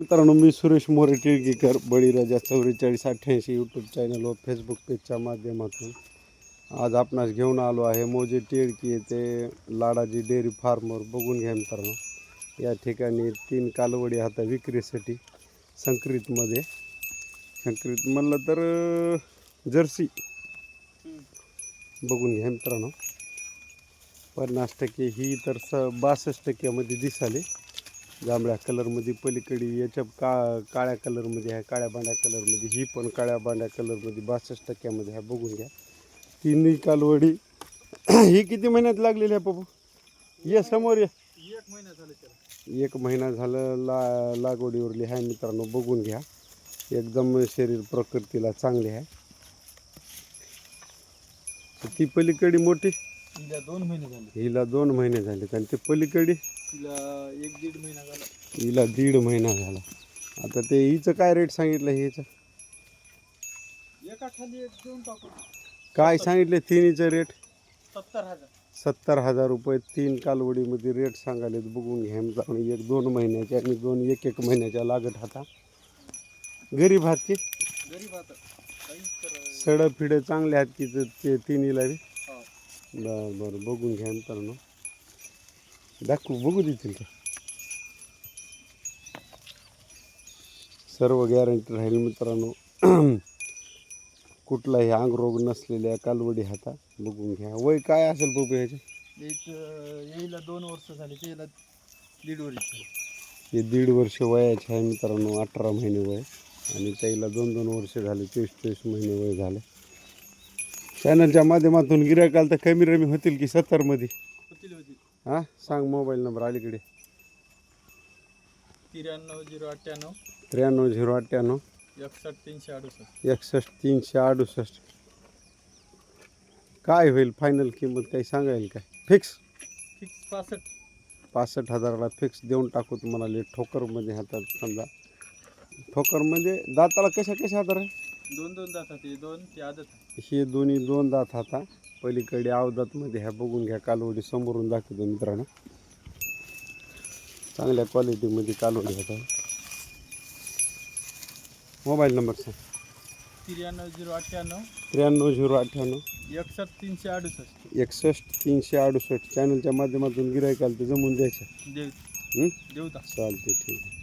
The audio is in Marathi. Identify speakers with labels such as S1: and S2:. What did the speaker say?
S1: मित्रांनो मी सुरेश मोरे टिळगीकर बळीराजा चौवेचाळीस अठ्ठ्याऐंशी यूट्यूब चॅनल व फेसबुक पेजच्या माध्यमातून आज आपणास घेऊन आलो आहे मोजे टिळकी येथे लाडाजी डेअरी फार्मवर. बघून घ्या मित्रांनो या ठिकाणी तीन कालवडी आता विक्रीसाठी संक्रितमध्ये. संक्रित म्हणलं तर जर्सी. बघून घ्या मित्रांनो पन्नास टक्के ही तर स बासष्ट टक्क्यामध्ये दिसाली. जांभळ्या कलरमध्ये पलीकडे याच्या का काळ्या कलरमध्ये आहे काळ्या बांड्या कलरमध्ये ही पण काळ्या बांड्या कलरमध्ये बासष्ट टक्क्यामध्ये आहे बघून घ्या. तिन्ही कालवडी ही किती महिन्यात लागलेली आहे पप्पू? ये समोर ये.
S2: एक महिना झाला
S1: एक महिना झालं ला लागवडीवरली आहे मित्रांनो बघून घ्या. एकदम शरीर प्रकृतीला चांगली आहे. ती पलीकडे मोठी?
S2: तिला दोन महिने झाले.
S1: हिला दोन महिने झाले आणि ते पलीकडे?
S2: तिला एक दीड महिना झाला.
S1: हिला दीड महिना झाला. आता ते हिचं काय रेट सांगितलं हिचं?
S2: एका खाली एक देऊन टाकू.
S1: काय सांगितले तिन्हीचं रेट
S2: सत्तर हजार.
S1: सत्तर हजार रुपये तीन कालवडीमध्ये रेट सांगायले बघून घ्या मित्रांनो एक दोन महिन्याच्या आणि दोन एक एक महिन्याच्या लागत हाता. गरीब हात की?
S2: गरीब आता. काहीच
S1: सडं फिडं चांगले आहेत की ते- ते तिन्हीला बी?
S2: हो.
S1: बरं बरं. बघून घ्या मित्रांनो. दाखवू बघू देतील का? सर्व गॅरंटी राहील मित्रांनो. कुठलाही अंगरोग नसलेल्या कालवडी हाता बघून घ्या. वय काय असेल बघू ह्याचे?
S2: येईला दोन वर्ष झाले ते याला दीड वर्ष
S1: हे दीड वर्ष वयाचे आहे मित्रांनो अठरा महिने वय. आणि त्याला दोन दोन वर्ष झाले तेवीस तेवीस महिने वय झाले. चॅनलच्या माध्यमातून गिरायकाल तर कमी रमी होतील की सत्तरमध्ये हां सांग मोबाईल नंबर अलीकडे.
S2: त्र्याण्णव झिरो अठ्ठ्याण्णव.
S1: त्र्याण्णव झिरो अठ्ठ्याण्णव.
S2: एकसष्ट तीनशे अडुसष्ट.
S1: एकसष्ट तीनशे अडुसष्ट. काय होईल फायनल किंमत काही सांगायला काय? फिक्स
S2: फिक्स पासष्ट.
S1: पासष्ट हजाराला फिक्स देऊन टाकू तुम्हाला ले ठोकरमध्ये हातात समजा. ठोकर म्हणजे दाताला कशा कशा हातात आहे
S2: दोन दोन जातात ते दोन ते आदत
S1: हे दोन्ही दोन दात हाता पलीकडे अवदातमध्ये ह्या बघून घ्या कालवडी समोरून दाखवतो मित्रांनो. चांगल्या क्वालिटीमध्ये कालवडी हाता. मोबाईल नंबर सांग.
S2: त्र्याण्णव झिरो अठ्ठ्याण्णव
S1: त्र्याण्णव झिरो अठ्ठ्याण्णव.
S2: एकसष्ट तीनशे अडुसष्ट.
S1: एकसष्ट तीनशे अडुसष्ट. चॅनलच्या माध्यमातून गिरायकाल ते जमून द्यायचं.
S2: देव
S1: हं?
S2: देवता
S1: चालते ठीक आहे.